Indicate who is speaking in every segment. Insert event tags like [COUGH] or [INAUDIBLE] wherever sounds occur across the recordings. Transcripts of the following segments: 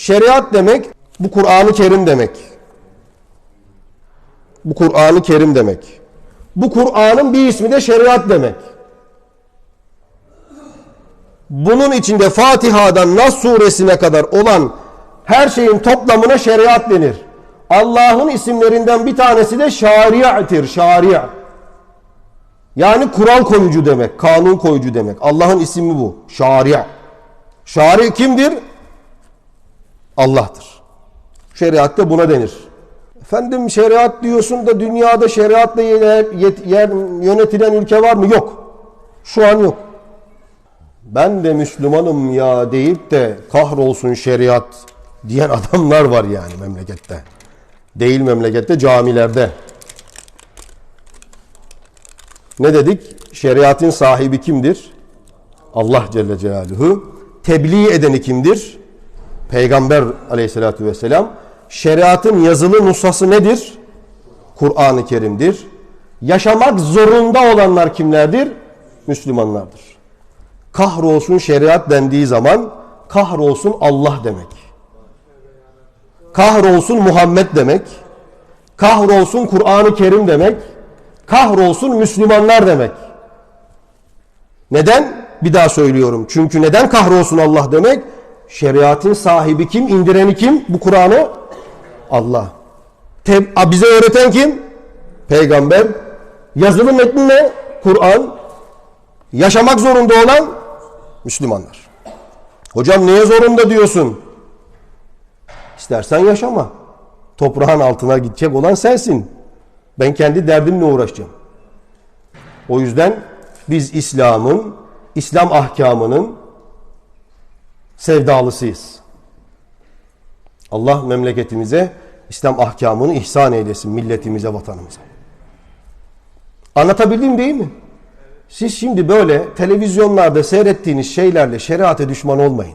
Speaker 1: Şeriat demek bu Kur'an-ı Kerim demek. Bu Kur'an-ı Kerim demek. Bu Kur'an'ın bir ismi de şeriat demek. Bunun içinde Fatiha'dan Nas suresine kadar olan her şeyin toplamına şeriat denir. Allah'ın isimlerinden bir tanesi de şari'tir. Şari' Yani kural koyucu demek, kanun koyucu demek. Allah'ın ismi bu. Şari'. Şari kimdir? Allah'tır. Şeriatte buna denir. Efendim şeriat diyorsun da dünyada şeriatla yönetilen ülke var mı? Yok. Şu an yok. Ben de Müslümanım ya deyip de kahrolsun şeriat diyen [LAUGHS] adamlar var yani memlekette. Değil memlekette camilerde. Ne dedik? Şeriatın sahibi kimdir? Allah Celle Celaluhu. Tebliğ edeni kimdir? Peygamber aleyhissalatü vesselam. Şeriatın yazılı nusası nedir? Kur'an-ı Kerim'dir. Yaşamak zorunda olanlar kimlerdir? Müslümanlardır. Kahrolsun şeriat dendiği zaman kahrolsun Allah demek. Kahrolsun Muhammed demek. Kahrolsun Kur'an-ı Kerim demek. Kahrolsun Müslümanlar demek. Neden? Bir daha söylüyorum. Çünkü neden kahrolsun Allah demek? Şeriatın sahibi kim? İndireni kim? Bu Kur'an'ı? Allah. Te bize öğreten kim? Peygamber. Yazılı metni ne? Kur'an. Yaşamak zorunda olan Müslümanlar. Hocam niye zorunda diyorsun? İstersen yaşama. Toprağın altına gidecek olan sensin. Ben kendi derdimle uğraşacağım. O yüzden biz İslam'ın, İslam ahkamının sevdalısıyız. Allah memleketimize İslam ahkamını ihsan eylesin milletimize, vatanımıza. Anlatabildim değil mi? Siz şimdi böyle televizyonlarda seyrettiğiniz şeylerle şeriate düşman olmayın.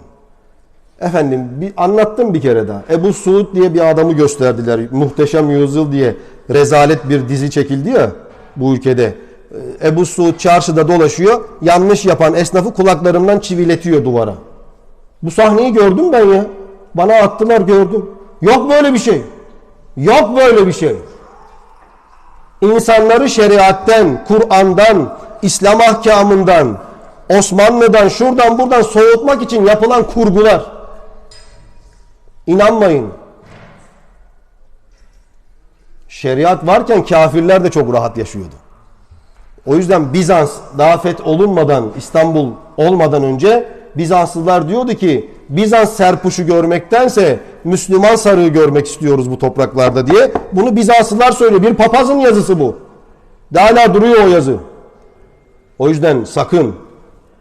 Speaker 1: Efendim bir anlattım bir kere daha. Ebu Suud diye bir adamı gösterdiler. Muhteşem Yüzyıl diye rezalet bir dizi çekildi ya bu ülkede. Ebu Suud çarşıda dolaşıyor. Yanlış yapan esnafı kulaklarından çiviletiyor duvara. Bu sahneyi gördüm ben ya. Bana attılar gördüm. Yok böyle bir şey. Yok böyle bir şey. İnsanları şeriatten, Kur'an'dan, İslam ahkamından, Osmanlı'dan, şuradan buradan soğutmak için yapılan kurgular. İnanmayın. Şeriat varken kafirler de çok rahat yaşıyordu. O yüzden Bizans daha feth olunmadan, İstanbul olmadan önce Bizanslılar diyordu ki Bizans serpuşu görmektense Müslüman sarığı görmek istiyoruz bu topraklarda diye. Bunu Bizanslılar söylüyor. Bir papazın yazısı bu. Hala duruyor o yazı. O yüzden sakın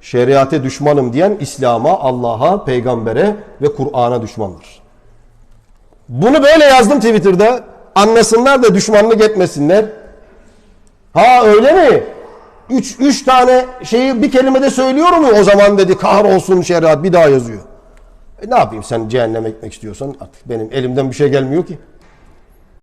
Speaker 1: şeriate düşmanım diyen İslam'a, Allah'a, peygambere ve Kur'an'a düşmandır. Bunu böyle yazdım Twitter'da. Anlasınlar da düşmanlık etmesinler. Ha öyle mi? Üç, üç tane şeyi bir kelimede söylüyor mu o zaman dedi kahrolsun şeriat bir daha yazıyor. E ne yapayım sen cehenneme gitmek istiyorsan artık benim elimden bir şey gelmiyor ki.